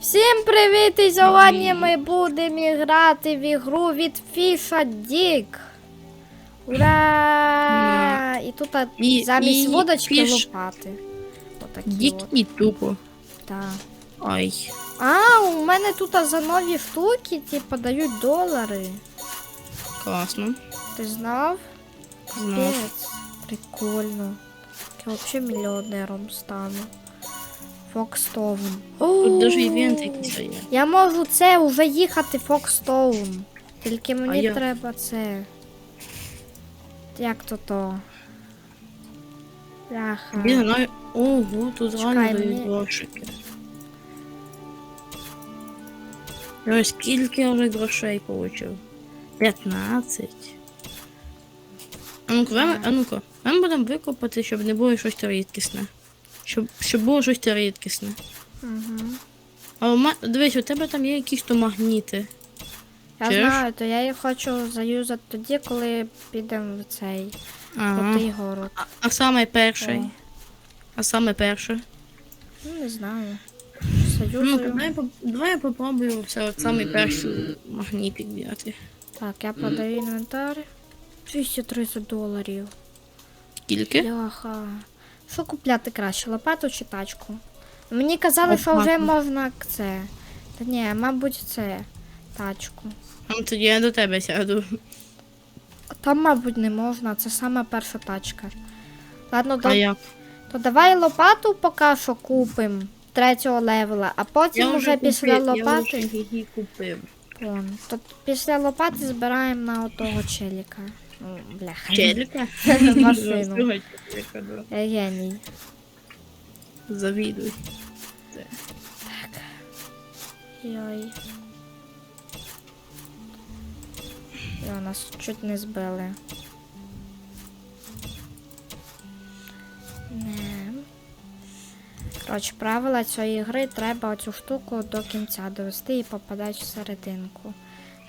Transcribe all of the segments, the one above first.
Всім привіт! І сьогодні ми будемо грати в ігру від Фіша Дік. Ура! І тут І- замість і водочки Fish лопати. Отакі Дік от. і тупо. Так. Ай. А, у мене тут за нові штуки, типу, дають долари. Класно. Ти знав? Знав. Капець. Прикольно. Я взагалі мільйонером стану. Фокстоун. Тут даже івент якийсь є. Я можу це вже їхати Фокстоун. Тільки мені я- треба це. Як то то? Бляха. Я знаю. Ого, тут реально дають грошики. Ой, скільки я вже грошей получив? 15. А ну-ка, а ну-ка, ми будемо викопати, щоб не було щось рідкісне. Щоб, щоб було щось рідкісне. Угу. А дивись, у тебе там є якісь то магніти. Я Чуєш? знаю, то я їх хочу заюзати тоді, коли підемо в цей Ага. крутий город. А, а саме перший. О. А саме перше. Ну, не знаю. Ну, давай, давай я попробую все от самий перший магнітик взяти. Так, я продаю інвентар. 230 доларів. Скільки? Бляха. Що купляти краще, лопату чи тачку? Мені казали, що вже можна це. Та ні, мабуть, це тачку. Ну, тоді я до тебе сяду. Там, мабуть, не можна, це сама перша тачка. Ладно, А то, як? то давай лопату поки що купимо третього левела, а потім уже після купив, Я лопати. вже її купив. Вон, то після лопати збираємо на отого челіка. Бляха. Челіка? Машину. Да. Я геній. Завідуй. Йой. Йо, нас чуть не збили. Не. Коротше, правила цієї гри треба оцю штуку до кінця довести і попадати в серединку.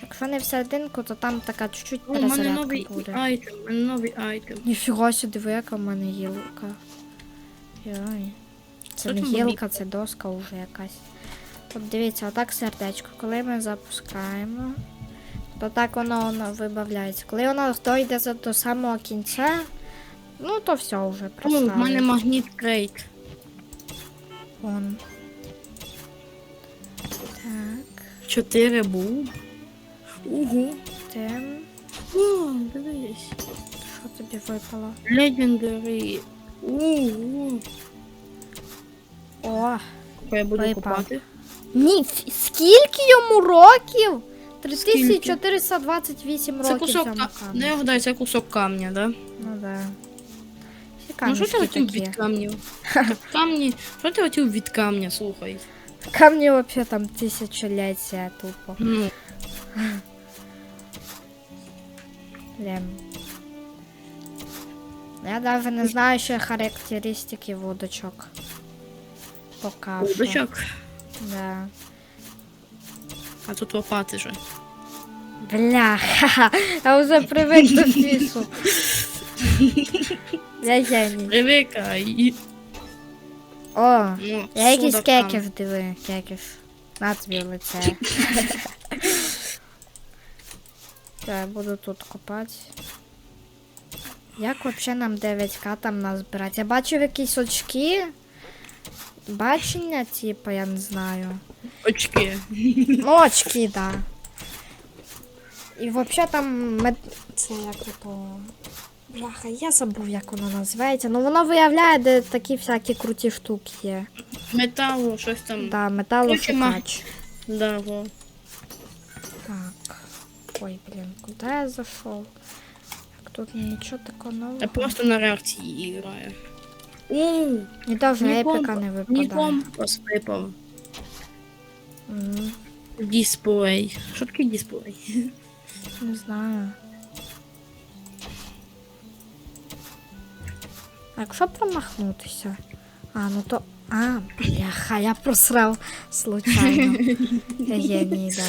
Якщо не в серединку, то там така чуть-чуть О, у мене перезарядка новий буде. айтем, у мене новий айтем. Ніфіга сюди, диви, яка в мене гілка. Йой. Це Що не гілка, це доска вже якась. От дивіться, отак сердечко. Коли ми запускаємо, то так воно, воно вибавляється. Коли воно дойде за- до самого кінця, ну то все вже О, проставить. в мене магніт крейт. Вон. Так, Чотири був. Ого. тим. О, дивись. Що тобі випало? Legendary. Ого. О! Я буду Випав. купати. Ні, скільки йому років? Скільки? 3428 Це років кусок цьому камню. Не вгадай, це кусок камня, да? Ну да. Всі Ну що ти камішки хотів такі. від камнів? Камні. Що ти хотів від камня, слухай? Камні вообще там тисячоліття тупо. Ну, Блін. Я навіть не знаю ще характеристики водочок. Пока що. Да. А тут лопати же. Бляха, я вже привик до фісу. Я геній. Привикай. О, Ну, я там. кеків диви, кеків. На тобі лице. Все, я буду тут копати. Як взагалі нам 9к там назбирати? Я бачив якісь очки. Бачення, типу, я не знаю. Очки. Ну, очки, да. І взагалі там мед... це як то. Бляха, я забув, як воно називається. Ну воно виявляє, де такі всякі круті штуки є. Металу, щось там. Да, металошукач. Да, во. Я зайшов? Так, тут нічого такого нового. Я просто на реакції граю. О, Ні даже епіка не ні випадає. компас випав. М, Дисплей. Що таке дисплей? Не знаю. А якщо промахнутися? А, ну то. А, бляха, я просрав случайно. Я геній, да.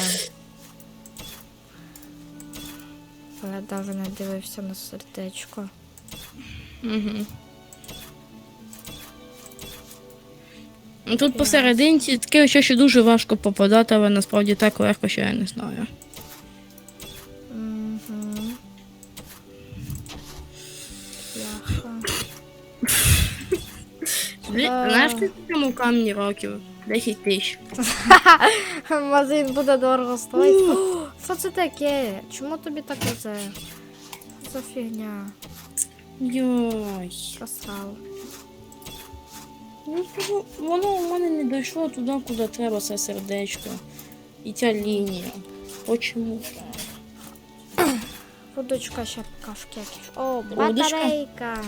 Я не дивився на сердечко. Угу. Тут посерединці таке ще, що дуже важко попадати, але насправді так легко, що я не знаю. Угу. Знаєш, скільки цьому камні років? 10 тисяч. Магазин буде дорого стоїть. Що це таке? Чому тобі так? Що за фігня? Йой. Просрав. Ну, воно у мене не дійшло туди, куди треба це сердечко. І ця лінія. Почому? Водочка ще кашки. О, батарейка.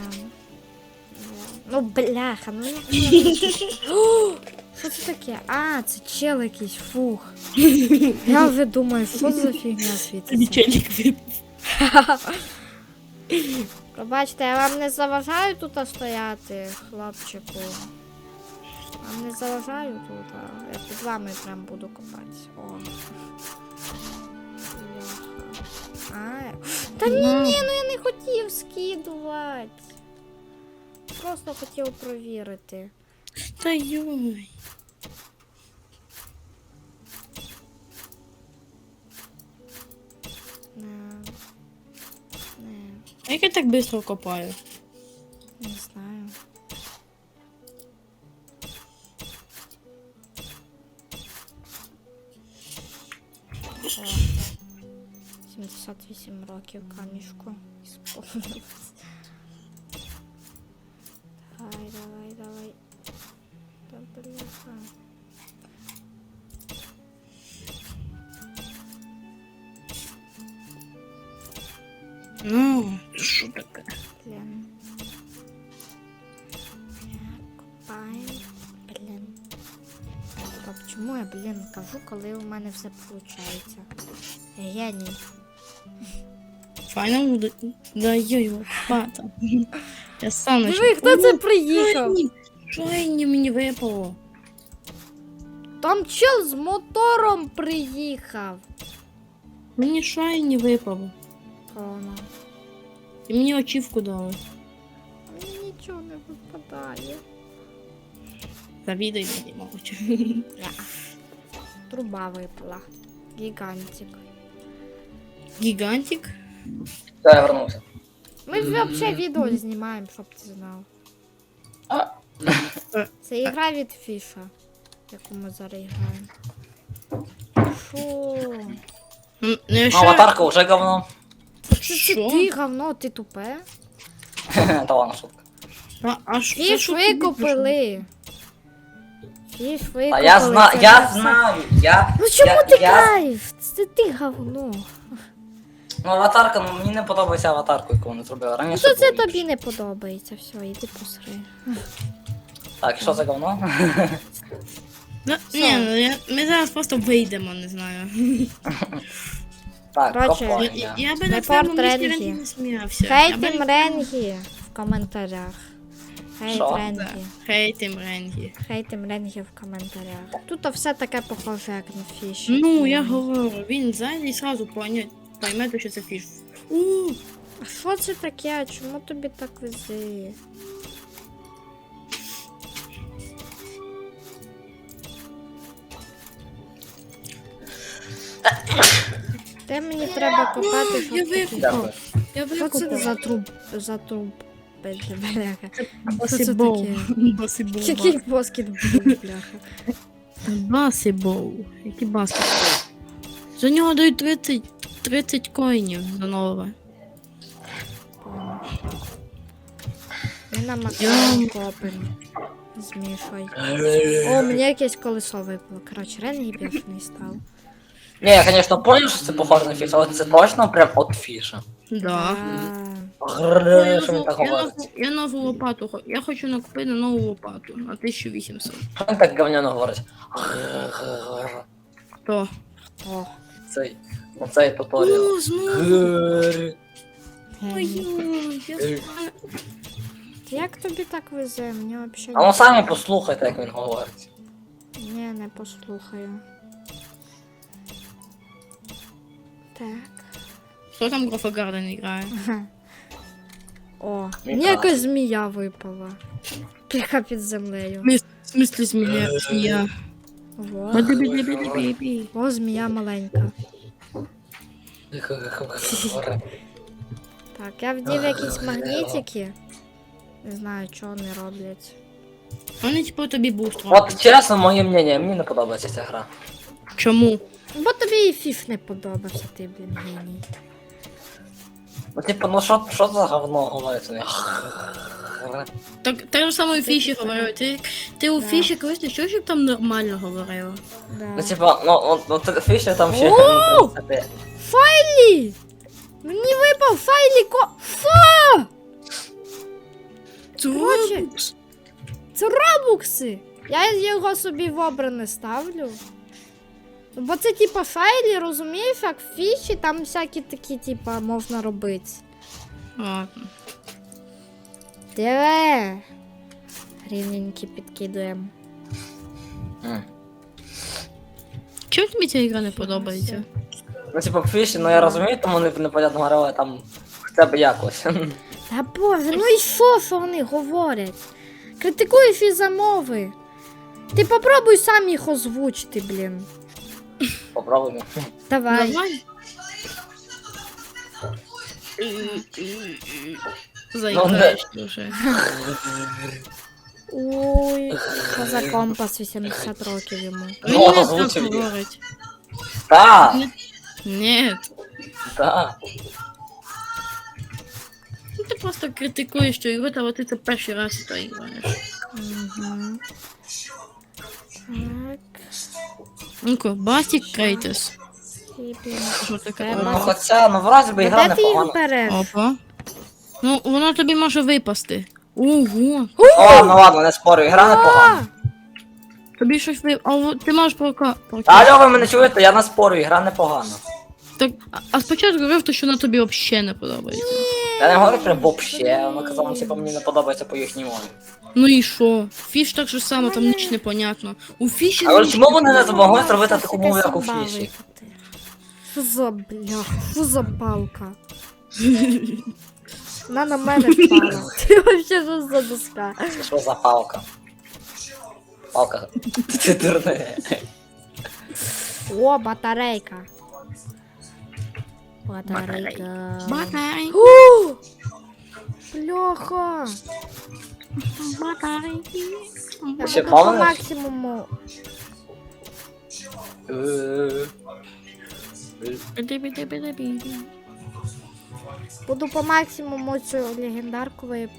Ну, бляха, ну? О, Що це таке? А, це чел якийсь, фух. Я вже думаю, що за фігня світиться. Челік Пробачте, я вам не заважаю тут стояти, хлопчику. Вам не заважаю тут, а я під вами прям буду копатися. О. А, та ні, ні, ну я не хотів скидувати. Просто хотів провірити. Та йой. Не. Не, А як я так швидко копаю? не знаю. О, 78 років камішку ісполнилось. мене все виходить? Геній. Файно буде. Да йой, лопата. Я сам Диви, начав. хто це О, приїхав? Шайні! Шайні мені випало. Там чел з мотором приїхав. Мені шайні випало. Коно. І мені очівку дали. Мені нічого не випадає. Завідай мені, мабуть. Труба випала. Гігантик. Гігантик. Все, я вернувся. Ми взагалі відео знімаємо, щоб ти знав. А, Це ігра від Фіша, яку ми зараз граємо. Шо? Ну, ну, ну, ще- аватарка уже говно. Це, це Що? ти говно, ти тупе? Та ладно, шутка. А, а що, Фіш викупили. Фіш викупили. А я знаю, це я все. знаю, я... Ну чому я, ти я... кайф? Це ти говно. Ну аватарка, ну мені не подобається аватарку, яку вони зробили. Ну Раніше то це було тобі ліпше. не подобається, все, іди посри. Так, що за говно? Ну, ні, ну, я, ми зараз просто вийдемо, не знаю. Так, Короче, Я, копання. я, я би на Репорт твоєму місці Ренгі. Ренгі не сміявся. Я би Хейтим Ренгі в коментарях. Хейт Що? Ренгі. Хейтим Ренгі. Хейтим Ренгі в коментарях. Тут все таке похоже, як на фіш. Ну, я говорю, він зайде і сразу поня... пойме, що це фіш. У, А що це таке? Чому тобі так везе? Де мені треба копати, щоб Я такі- викупав. Дякую. я Що це за труб за труб? Бляха. Басибол. таке? Який баскетбол, бляха. Басибол. Який баскетбол? За нього дають 30, 30 коїнів за нове. Ми на макарони копимо. З О, мені якесь колесо випало. Коротше, Ренгі бешений став. Ні, я, звісно, понял, що це похоже на фіш, але це точно прям от фіша. Да. Грррр, Що він так я, говорить? нову, я нову лопату. хо- Я хочу накупити нову лопату на 1800. Що він так говняно говорить? Хто? О, Цей, оцей туторіал. О, знову. Грррр. Геній. Ой, я Е. спа- Як тобі так везе? Мені взагалі. А ну самі послухайте, як він говорить. Ні, не послухаю. Так. Хто там Грофа Гарден грає? О, мені якась змія випала. Піха під землею. Ми- В смислі змія? Змія. Во. О, змія маленька. Так, я вдів якісь магнітики. Не знаю, що вони роблять. Вони типу тобі буст От чесно, моє мнення, мені не подобається ця гра. Чому? Бо тобі і фіф не подобався, ти, блін, геній. Ну, типу, ну що, що за говно говорить? Так, так же само і фіші говорив. Ти, ти у Да. фіші колись не чув, щоб там нормально говорив? Да. Ну, типа, ну, ну, ну ти- фішер там ще, О! в принципі. Файлі! Мені випав файлі ко. Фа! Короче. Це робукси! Я його собі в обране ставлю. Бо це типа файлі, розумієш, як в фіші, там всякі такі, типа, можна робити. Ладно. Диви. Рівненькі підкидуємо. М. Чому тобі ця ігра не подобається? Ну, типа, фіші, ну я розумію, тому не, непонятно гра, там хоча б якось. Та боже, ну і що, що вони говорять? Критикуєш і замови. Ти попробуй сам їх озвучити, блін. Попробуємо. Давай. Давай. Заїкаєш дуже. Ой, що за компас 80 років йому. Ну, Він не так озвучив їх. говорить. Так, Ні. так. Ну ти просто критикуєш, що його, та ти це перший раз то граєш. Угу. Так. Ну-ка, Бастік Крейтес. І, блін. Що таке? Треба. Ну, хоча, ну, вразі би гра Де ти непогана. береш? Опа. Ну, воно тобі може випасти. Ого. О, ну ладно, не спорю, гра непогана. Тобі щось ви. А во- ти можеш прока. Алло, ви мене чуєте? Я не спорю, гра непогана. Так, а- а спочатку говорив, то, що вона тобі взагалі не подобається. Я не говорю прям вообще, вона казала, типа, мені не подобається по їхній мові. Ну і що? Фіш так же само, там ніч не понятно. У фіші. Але ніч чому вони не змогли зробити таку мову, як у фіші? Що за бля, що за палка? Вона на мене впала. Ти вообще що за доска? Це що за палка? Палка. Ти дурне. О, батарейка. Батарейка. Батарей. У! Бляха. Ще буду по палиш? максимуму. Е, Буду по максимуму цю легендарку вип...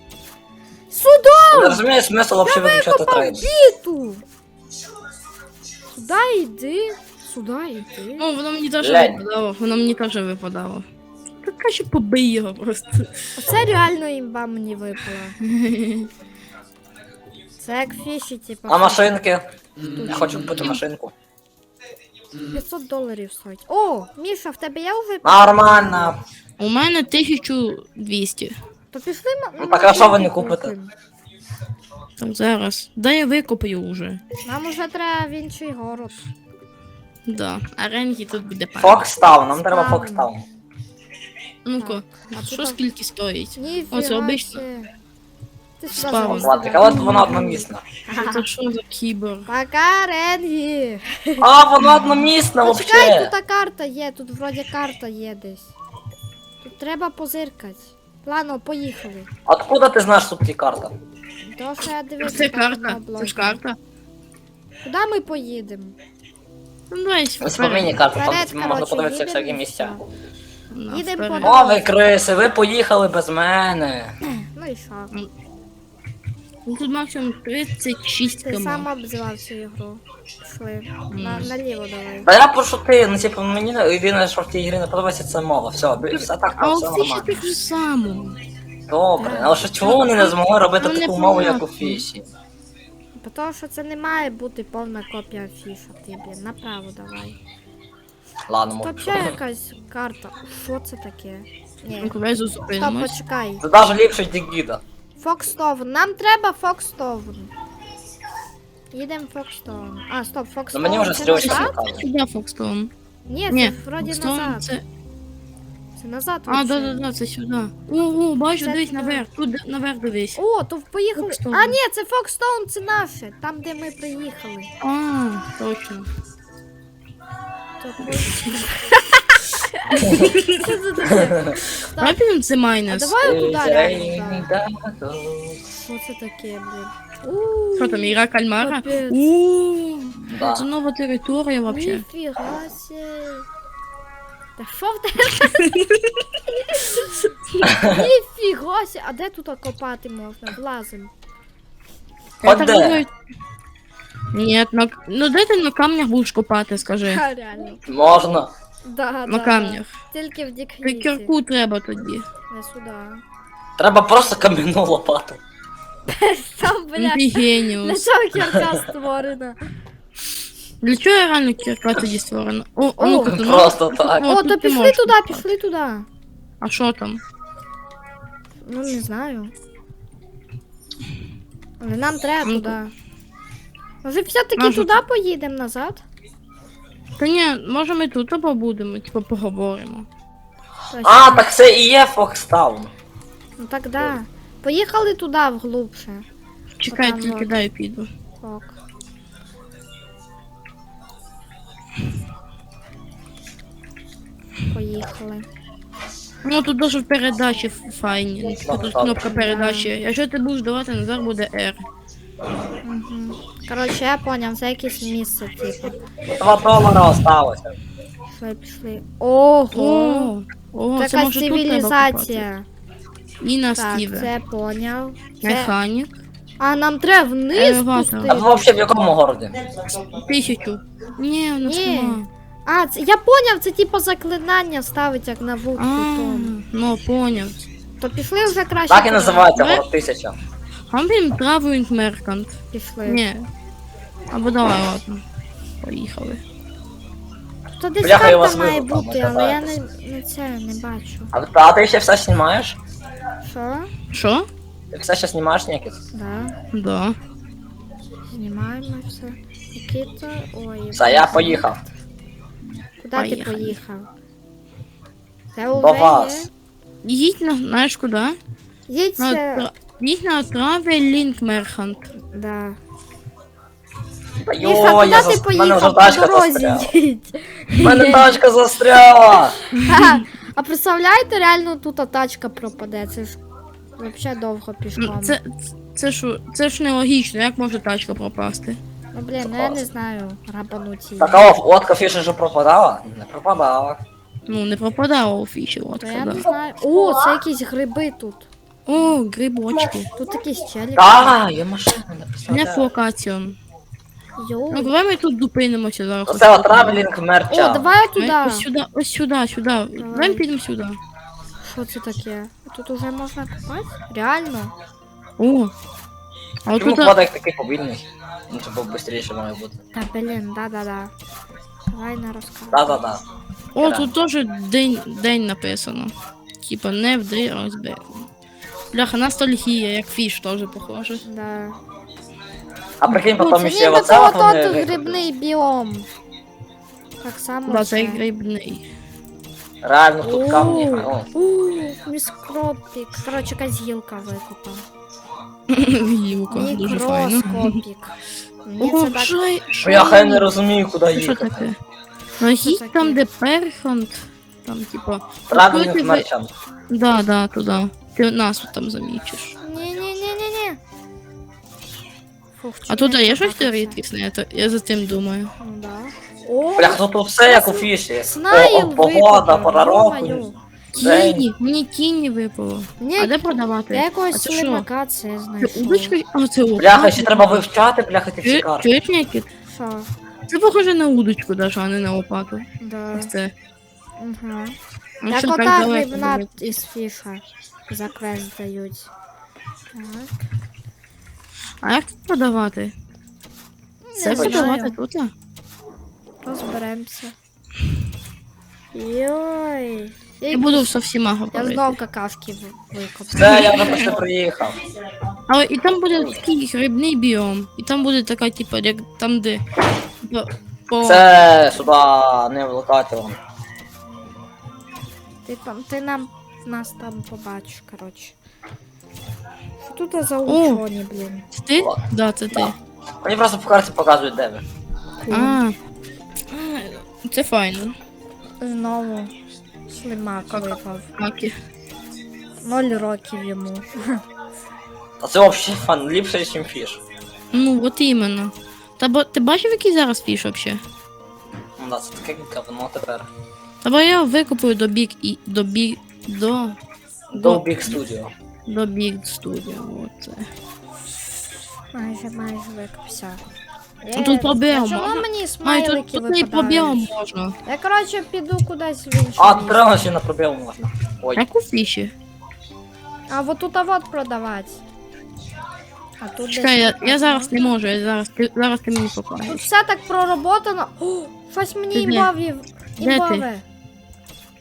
Сюди! Я не розумію смисл вообще виключати трейд. біту! Сюди йди. Сюди йди. Ну, воно мені теж Лень. випадало. Воно мені теж випадало. Краще побий його просто. Оце реально імба мені випала. Це як фіші, типу. А машинки? Я хочу купити машинку. 500 доларів стоїть. О, Міша, в тебе є вже? Нормально. У мене 1200. То пішли Ну, так а що ви не купите? Так, зараз. Дай я викопаю вже. Нам уже треба в інший город. Да. А ренгі тут буде пара. Фокстаун, нам треба. Фокстаун. Ну-ка, А що тут- скільки стоїть? Ніфіга Оце обично. себе. Ти сюди Справа. залізь, Владик, але воно одномісне. Це що за кібер? Пока, Ренгі. А, воно одномісне Почекай, вообще. тут та карта є, тут вроді карта є десь. Тут треба позиркати. Ладно, поїхали. Откуда ти знаєш тут ті карта? То, що я дивився Це там на карта. Це блогі. ж карта. Куди ми поїдемо? Ну, давай Ось по вперед. мені карта, там Вперед, можна коротше, подивитися їдемо всякі і місця. все. Їдемо по- О, ви криси, ви поїхали без мене. Ну і що? Ну, Тут максимум 36 Ти сам обзивав цю ігру. Пішли. На, наліво давай. Та я пошутив, ну типу, мені єдине, що в тій грі не подобається, це мова. Все, все так, А все у фіші нормально. так же само. Добре, але що чому вони не змогли робити Ну, таку мову, як у непонятно. фіші? Бо Тому що це не має бути повна копія фіша, ти, блін, направо давай. Ладно, Тут можу. якась карта. Що це таке? Ні. Давай Стоп, зупинимось. почекай. Це навіть ліпше Дігіда. Фокстовн. Нам треба Фокстовн. Їдемо Фокстовн. А, стоп, Ну Фокстовн. мені вже це стрілочка назад? Сюди Фокстон. Ні, Ні, це вроді Фокстон назад. це... Це назад. А, да, да, да, це сюди. О, о, бачу, Це дивись наверх. Тут де- наверх дивись. О, то поїхали. Фокстоун. А, ні, це Фокстоун, це наше. Там, де ми приїхали. А, точно. Що це таке? Давай підемо це А майнес. давай туди реально. Що це таке, блін? Що там, ігра кальмара? Да. це нова територія вообще. Ніфіга себе. Та що в тебе? Ніфіга себе. А де тут копати можна? Влазим. От де? Ні, на... ну де ти на камнях будеш копати, скажи. Ха, реально. Можна. Да, На да, камнях. Да. Тільки в Ти кірку треба тоді. Не сюди. Треба просто кам'яну лопату. Там, Ну, ти для геніус. чого кірка створена? Для чого я реально кірка тоді створена? О, а ну-ка, ну. Просто так. О, О, тут то ти пішли можеш туди, копати. пішли туди. А що там? Ну, не знаю. Але нам треба Ну, туди. Може, все-таки Нащо туди поїдемо назад? Та ні, може ми тут побудемо, типу поговоримо. А, так це і є Фокстаун. Ну так да. Поїхали туди вглубше. Чекай, Отам тільки от. дай піду. Ок. Поїхали. Ну тут даже в передачі ф- файні. Ну, тут кнопка передачі. Якщо ти будеш давати назад, буде R. Угу. Коротше, я поняв, це якесь місце, типу. Два долара осталося. Пішли, пішли. Ого! О, о, це Така може тут треба копати. цивілізація. І на Так, Стіве. це поняв. Це... Механік. А нам треба вниз Елеватор. А спустити. взагалі в якому городі? Тисячу. Ні, у нас Ні. нема. А, це, я поняв, це типу заклинання ставить як на вудку. А, ну поняв. То пішли вже краще. Так і називається город тисяча. А він Травуінг Меркант. Пішли. Ні. Або давай, ладно. Поїхали. То десь Бляха, я вас карта має вигукав, бути, але я не, не це не бачу. А, а ти ще все знімаєш? Що? Що? Ти все ще знімаєш ніяких? Да. Да. Знімаємо все. Які-то. Ой. Все, я поїхав. Куди ти Поїхали. поїхав? Це До уже вас. Їдь на, знаєш куди? Їдь, На, це-. Їдь на Травелінг Меркант. да. Та Йо, куди я ти зас... мене вже поїхав? По тачка дорозі їдь. В мене тачка застряла. Ха, А представляєте, реально тут тачка пропаде. Це ж взагалі довго Ну, пішком. Це, це, ж, це ж нелогічно, як може тачка пропасти? Ну блін, ну я не знаю, рабануть її. Так, а лодка фіша вже пропадала? Не пропадала. Ну, не пропадало у фіші, от То я да. не знаю. О, це якісь гриби тут. О, грибочки. Тут якісь челіки. Так, є машина, не Не представляю. флокаціон. Йоу. Ну, давай ми тут зупинимося зараз. Оце от травелінг О, давай Ми туди. Ось сюди, ось сюди, сюди. Давай підемо сюди. Що це таке? Тут уже можна купати? Реально? О. А от Чому тут... квадрик такий повільний? Ну, це був швидше має бути. Та блін, да-да-да. Давай не розказуй. Да-да-да. О, тут теж день, день написано. Типа не в дрі. Бляха, ностальгія, як фіш теж похоже. Да. А прикинь, Ну, потім це ще ніби оце то от вони от викопали. грибний біом. Так само це грибний. Реально тут камні. Ууу, міскропік. Коротше, якась гілка викопав. Вілка, дуже файно. Мікроскопік. Я хай не розумію, куди їхати. Ну, їдь там, де перхант. Там, типа. Відкрити ви-. Да, да, туди. Ти нас там замічиш. А тут я є щось рідкісне, я, за тим думаю. Ну да. О, Бля, ну тут все як у фіші. О, о, Погода, викопав, пора року. ё-моё. День. Тіні, мені тіні випало. Ні, А де продавати? я А якогось це що? слимака це Це знайшов. удочка? А, це удочка. Бляха, ще треба вивчати, бляха, всі Чуєш, карти. чуєш, Нікіт? Що? Це похоже на удочку даже, а не на лопату. Да. Ось це. Угу. Ну, що так ота далеко грибна із фіша за квест дають. Так. А як тут продавати? Це продавати тут? Розберемося. Йой. Я буду со всіма Я говорити. знов какавки ви- викопав. Все, я вже почти приїхав. Але і там буде такий грибний біом. І там буде така, типа, як там, де. По... Це сюди не влукати вам. Ти ти нам нас там побачиш, коротше. Що тут за учені, блін? Це ти? О. Да, це ти. Так. Мені просто по карті показують, де ви. А. А, Це файно. Знову слимак випав. Маки. Ноль років йому. А це взагалі фан ліпше, ніж фіш. Ну, от іменно. Та бо ти бачив, який зараз фіш вообще? Ну да, це таке говно тепер. Та бо я викупую до бік і до бік до До Big Studio. до бік студіо. Оце. Майже, майже викупся. А тут пробіл Чому можна? мені А, і смайлики тут, тут і пробіл випадають? можна. Я, коротше, піду кудись в інше А, місце. прямо ще на пробіл можна. Ой. Як у фіші? А вот тут а вот продавати. А тут Чекай, десь- я, я зараз не можу, я зараз ти зараз ти мені покажеш. Тут все так проработано. О, щось мені Ти де? імбові. Де ти? Імбове.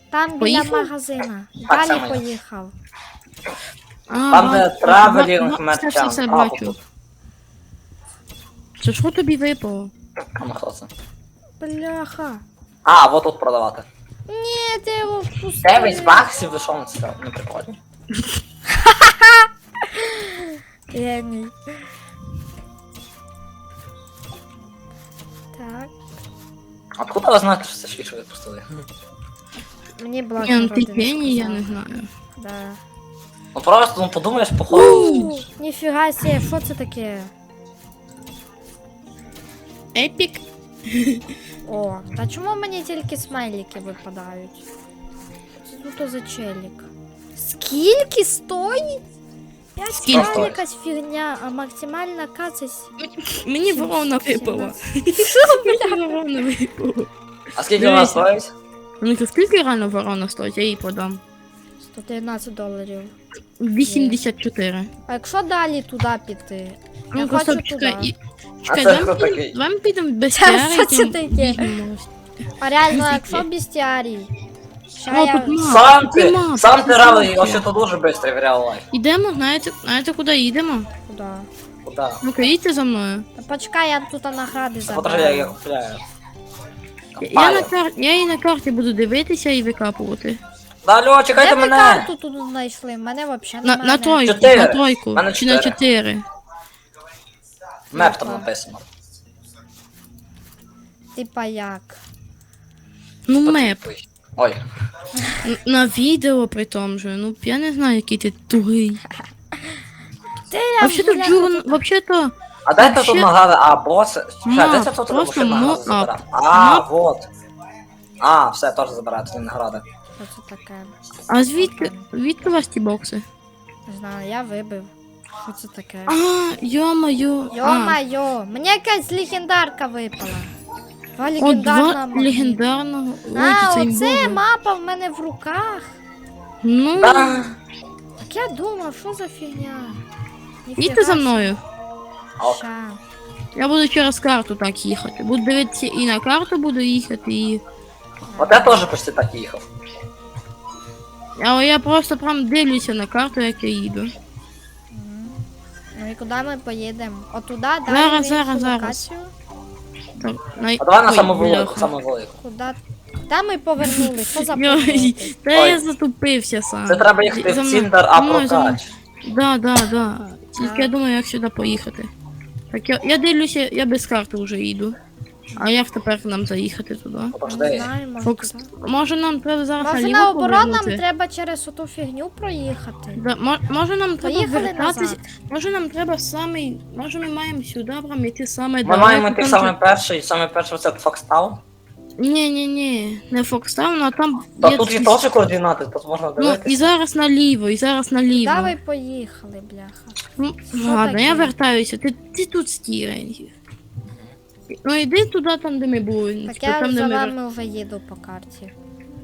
Там біля Поїхав? магазина. Так Далі само я. поїхав. А, Там, де бачу. Traveling Ба- ба- Все, все, все, Merchant. А, бачу. тут. Це що тобі випало? А ну хто це? Бляха. А, вот тут продавати. Ні, ти його впустив. 9 баксів, ви що вам це не прикольно? Геній. Так. Откуда ви знаєте, що це фіш відпустили? Мені блок Ні, ну ти родини геній, я сказав. не знаю. Да. Ну просто, ну подумаєш, походу. Ніфіга себе, що це таке? Епік? О, та чому мені тільки смайлики випадають? Що тут за челік? Скільки стоїть? 5 Скільки? якась фігня, а максимальна кацась. Мені Сім- ворона випала. сімнадцять. Мені ворона випала. А скільки вона Дивись. стоїть? Ну то скільки реально ворона стоїть, я їй подам. 119 доларів. 84. А якщо далі туди піти? Я Ну хочу просто туди. чекай. і- Чекай, це давай підемо- давай ми підемо без Це що це таке? А реально, якщо бестіарій? Ща О, я... тут. Сам тут ти, мап, сам ти мап равний, вообще то дуже швидко в реал лайф. Ідемо, знаєте, знаєте, куди їдемо? Куди? Куда? Ну-ка, їдьте за мною. Та почекай, я тут награди Та Подожди, я їх забрала. купляю. Я, я, на кар... я її на карті буду дивитися і викапувати. Да, алло, чекайте Де мене! карту тут знайшли? Мене взагалі На, немає. на тройку, Чотири. на тройку. Мене Чи на чотири. чотири. Меп там написано. Типа як? Ну, меп. Ой. Н- На відео при тому же. Ну, я не знаю, який ти тугий. Ти я Вообще-то бляха, Джун, тут- вообще-то, А де ти Вообще- тут награди? А, бос. Чекай, де це тут просто мап. забирати? А, Мап. вот. А, все, теж забирати, це награди. Що це таке? а звідки, звідки у вас ті бокси? Не знаю, я вибив. Що це таке? А, йо-моє. А, Йо-майо, мені якась легендарка випала. Два О, легендарна два легендарного. Ой, А, це оце мапа в мене в руках. Ну. Так я думав, що за фігня? їдьте за мною. Ща. Я буду через карту так їхати. Буду дивитися і на карту буду їхати, і. От я теж почти так їхав. Але я просто прям дивлюся на карту, як я їду. Ну і куди ми поїдемо? Отуда, далі Зараз, зараз, зараз. Так, на... А давай на Ой, саму велику, бляха. саму велику. Куди? Куди ми повернули? Що за повороти? та Ой. я затупився сам. Це треба їхати За в мною- Ціндер за мною, за мною. Да, да, да. Тільки я думаю, як сюди поїхати. Так я, я дивлюся, я без карти вже їду. А як тепер нам заїхати туди? Подожди. Фокс. Може нам треба зараз Може наліво наоборот нам повернути? треба через оту фігню проїхати. Да, мо- може нам треба Поїхали вертатись. назад. Може нам треба саме. Може ми маємо сюди прям йти саме Ми маємо йти саме перший, саме перший це Фокстаун. Ні, ні, ні, не Фокстаун, а там. Та є тут є теж координати, тут можна Ну і дивитися. зараз наліво, і зараз наліво. Давай поїхали, бляха. Ну, Що ладно, таке? я вертаюся. Ти, ти тут стій, Ренгі. Ну йди туди, там, де ми були. Так типу, я там, де за ми... вами вже їду по карті.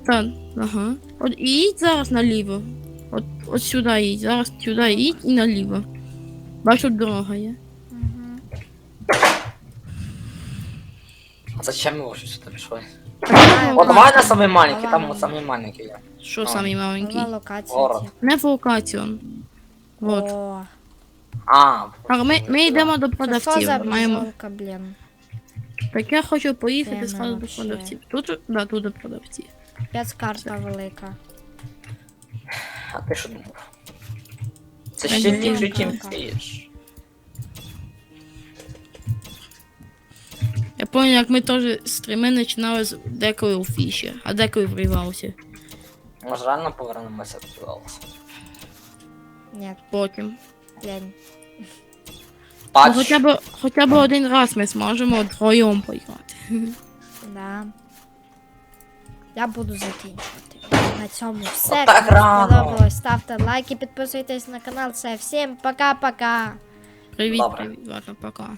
Та, ага. От і їдь зараз наліво. От, от сюди їдь, зараз сюди їдь і наліво. Бачу, дорога є. А зачем ми вообще сюди пішли? Давай, О, давай на самий маленький, там от самий маленький є. Що самий маленький? Нова локація. Город. Не фокаціон. Вот. О, А, Так, ми, ми йдемо до це що продавців. за Маємо. бджолка, блін? Так я хочу поїхати Тема зразу до вообще. продавців. Тут, да, тут до продавців. Капець карта велика. А ти що думав? Це Я ще ліпше, знаю, чим как. фіш. Я пам'ятаю, як ми теж стріми починали з деколи у фіші, а деколи в рівалсі. Може реально повернемося до голосу. Ні, Потім. лень. Ну, хоча б хоча б один раз ми зможемо вдвоєм поїхати. Да. Я буду закінчувати. На цьому все. Отак Кому рано. сподобалось, ставте лайки, підписуйтесь на канал. Це всім пока-пока. Привіт, Добре. привіт, ладно, пока.